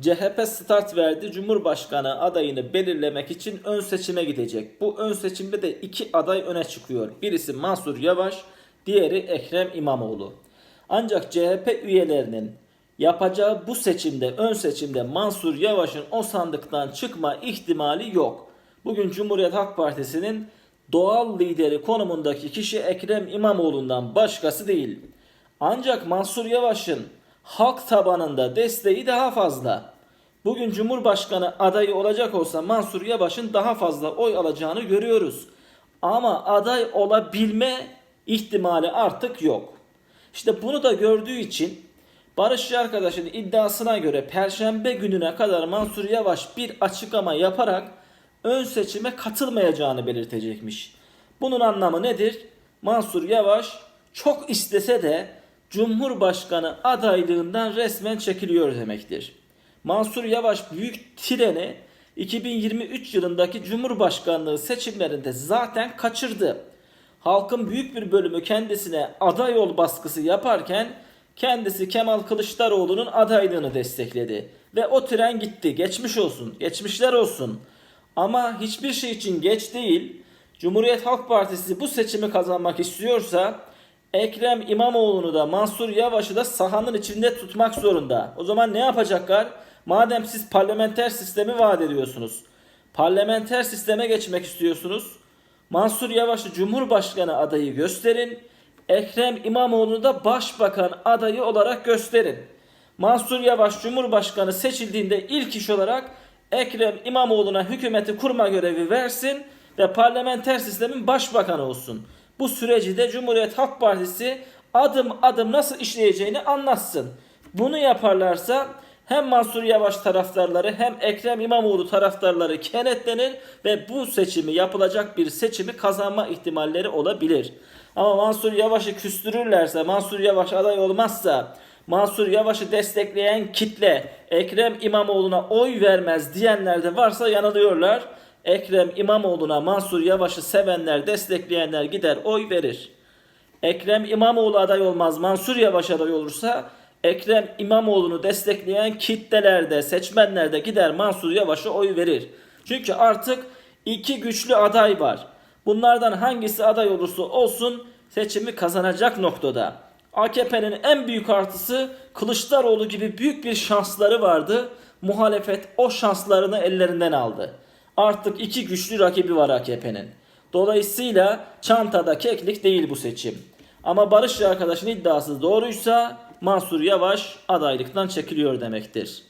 CHP start verdi. Cumhurbaşkanı adayını belirlemek için ön seçime gidecek. Bu ön seçimde de iki aday öne çıkıyor. Birisi Mansur Yavaş, diğeri Ekrem İmamoğlu. Ancak CHP üyelerinin yapacağı bu seçimde, ön seçimde Mansur Yavaş'ın o sandıktan çıkma ihtimali yok. Bugün Cumhuriyet Halk Partisi'nin doğal lideri konumundaki kişi Ekrem İmamoğlu'ndan başkası değil. Ancak Mansur Yavaş'ın halk tabanında desteği daha fazla. Bugün Cumhurbaşkanı adayı olacak olsa Mansur Yavaş'ın daha fazla oy alacağını görüyoruz. Ama aday olabilme ihtimali artık yok. İşte bunu da gördüğü için Barışçı arkadaşın iddiasına göre Perşembe gününe kadar Mansur Yavaş bir açıklama yaparak ön seçime katılmayacağını belirtecekmiş. Bunun anlamı nedir? Mansur Yavaş çok istese de Cumhurbaşkanı adaylığından resmen çekiliyor demektir. Mansur Yavaş büyük treni 2023 yılındaki Cumhurbaşkanlığı seçimlerinde zaten kaçırdı. Halkın büyük bir bölümü kendisine aday ol baskısı yaparken kendisi Kemal Kılıçdaroğlu'nun adaylığını destekledi. Ve o tren gitti. Geçmiş olsun. Geçmişler olsun. Ama hiçbir şey için geç değil. Cumhuriyet Halk Partisi bu seçimi kazanmak istiyorsa Ekrem İmamoğlu'nu da Mansur Yavaş'ı da sahanın içinde tutmak zorunda. O zaman ne yapacaklar? Madem siz parlamenter sistemi vaat ediyorsunuz. Parlamenter sisteme geçmek istiyorsunuz. Mansur Yavaş'ı Cumhurbaşkanı adayı gösterin. Ekrem İmamoğlu'nu da başbakan adayı olarak gösterin. Mansur Yavaş Cumhurbaşkanı seçildiğinde ilk iş olarak Ekrem İmamoğlu'na hükümeti kurma görevi versin ve parlamenter sistemin başbakanı olsun. Bu süreci de Cumhuriyet Halk Partisi adım adım nasıl işleyeceğini anlatsın. Bunu yaparlarsa hem Mansur Yavaş taraftarları hem Ekrem İmamoğlu taraftarları kenetlenir ve bu seçimi yapılacak bir seçimi kazanma ihtimalleri olabilir. Ama Mansur Yavaş'ı küstürürlerse, Mansur Yavaş aday olmazsa, Mansur Yavaş'ı destekleyen kitle Ekrem İmamoğlu'na oy vermez diyenler de varsa yanılıyorlar. Ekrem İmamoğlu'na Mansur Yavaş'ı sevenler, destekleyenler gider oy verir. Ekrem İmamoğlu aday olmaz, Mansur Yavaş aday olursa Ekrem İmamoğlu'nu destekleyen kitlelerde, seçmenlerde gider Mansur Yavaş'a oy verir. Çünkü artık iki güçlü aday var. Bunlardan hangisi aday olursa olsun seçimi kazanacak noktada. AKP'nin en büyük artısı Kılıçdaroğlu gibi büyük bir şansları vardı. Muhalefet o şanslarını ellerinden aldı. Artık iki güçlü rakibi var AKP'nin. Dolayısıyla çantada keklik değil bu seçim. Ama Barış arkadaşın iddiası doğruysa Mansur Yavaş adaylıktan çekiliyor demektir.